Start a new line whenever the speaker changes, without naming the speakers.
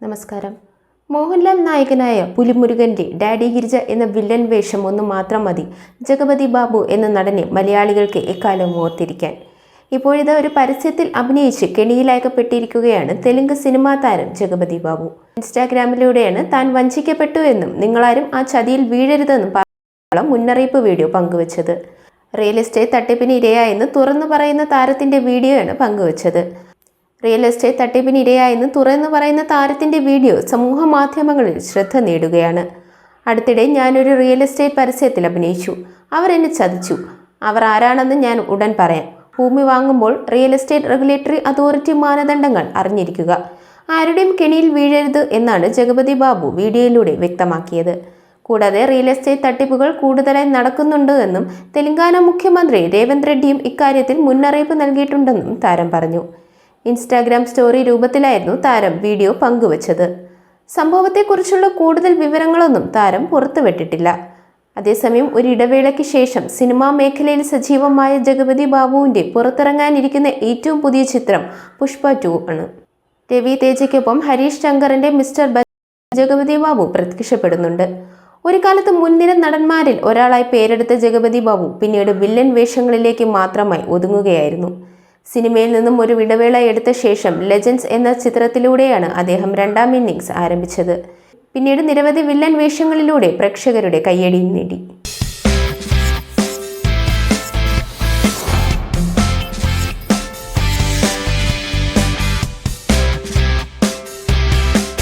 നമസ്കാരം. മോഹൻലാൽ നായകനായ പുലിമുരുകന്റെ ഡാഡി ഗിരിജ എന്ന വില്ലൻ വേഷം ഒന്ന് മാത്രം മതി. ജഗപതി ബാബു എന്ന നടനെ മലയാളികൾക്ക് എക്കാലം ഓർത്തിരിക്കാൻ. ഇപ്പോഴിത് ഒരു പരസ്യത്തിൽ അഭിനയിച്ച് കെണിയിലയക്കപ്പെട്ടിരിക്കുകയാണ് തെലുങ്ക് സിനിമാ താരം ജഗപതി ബാബു. ഇൻസ്റ്റാഗ്രാമിലൂടെയാണ് താൻ വഞ്ചിക്കപ്പെട്ടു എന്നും നിങ്ങളാരും ആ ചതിയിൽ വീഴരുതെന്നും പറഞ്ഞ മുന്നറിയിപ്പ് വീഡിയോ പങ്കുവച്ചത്. റിയൽ എസ്റ്റേറ്റ് തട്ടിപ്പിന് ഇരയായെന്ന് തുറന്നു പറയുന്ന താരത്തിന്റെ വീഡിയോയാണ് പങ്കുവച്ചത്. റിയൽ എസ്റ്റേറ്റ് തട്ടിപ്പിന് ഇരയായെന്ന് തുറന്നു പറയുന്ന താരത്തിന്റെ വീഡിയോ സമൂഹ മാധ്യമങ്ങളിൽ ശ്രദ്ധ നേടുകയാണ്. അടുത്തിടെ ഞാനൊരു റിയൽ എസ്റ്റേറ്റ് പരസ്യത്തിൽ അഭിനയിച്ചു. അവർ എന്നെ ചതിച്ചു. അവർ ആരാണെന്ന് ഞാൻ ഉടൻ പറയാം. ഭൂമി വാങ്ങുമ്പോൾ റിയൽ എസ്റ്റേറ്റ് റെഗുലേറ്ററി അതോറിറ്റി മാനദണ്ഡങ്ങൾ അറിഞ്ഞിരിക്കുക. ആരുടെയും കെണിയിൽ വീഴരുത് എന്നാണ് ജഗപതി ബാബു വീഡിയോയിലൂടെ വ്യക്തമാക്കിയത്. കൂടാതെ റിയൽ എസ്റ്റേറ്റ് തട്ടിപ്പുകൾ കൂടുതലായി നടക്കുന്നുണ്ട് എന്നും തെലങ്കാന മുഖ്യമന്ത്രി രേവന്ത് റെഡ്ഡിയും ഇക്കാര്യത്തിൽ മുന്നറിയിപ്പ് നൽകിയിട്ടുണ്ടെന്നും താരം പറഞ്ഞു. ഇൻസ്റ്റാഗ്രാം സ്റ്റോറി രൂപത്തിലായിരുന്നു താരം വീഡിയോ പങ്കുവച്ചത്. സംഭവത്തെക്കുറിച്ചുള്ള കൂടുതൽ വിവരങ്ങളൊന്നും താരം പുറത്തുവിട്ടിട്ടില്ല. അതേസമയം ഒരു ഇടവേളയ്ക്ക് ശേഷം സിനിമാ മേഖലയിൽ സജീവമായ ജഗപതി ബാബുവിന്റെ പുറത്തിറങ്ങാനിരിക്കുന്ന ഏറ്റവും പുതിയ ചിത്രം പുഷ്പ ടു ആണ്. രവി തേജയ്ക്കൊപ്പം ഹരീഷ് ശങ്കറിന്റെ മിസ്റ്റർ ജഗപതി ബാബു പ്രത്യക്ഷപ്പെടുന്നുണ്ട്. ഒരു കാലത്ത് മുൻനിര നടന്മാരിൽ ഒരാളായി പേരെടുത്ത ജഗപതി ബാബു പിന്നീട് വില്ലൻ വേഷങ്ങളിലേക്ക് മാത്രമായി ഒതുങ്ങുകയായിരുന്നു. സിനിമയിൽ നിന്നും ഒരു വിടവേള എടുത്ത ശേഷം ലെജൻസ് എന്ന ചിത്രത്തിലൂടെയാണ് അദ്ദേഹം രണ്ടാം ഇന്നിങ്സ് ആരംഭിച്ചത്. പിന്നീട് നിരവധി വില്ലൻ വേഷങ്ങളിലൂടെ പ്രേക്ഷകരുടെ കയ്യടിയും നേടി.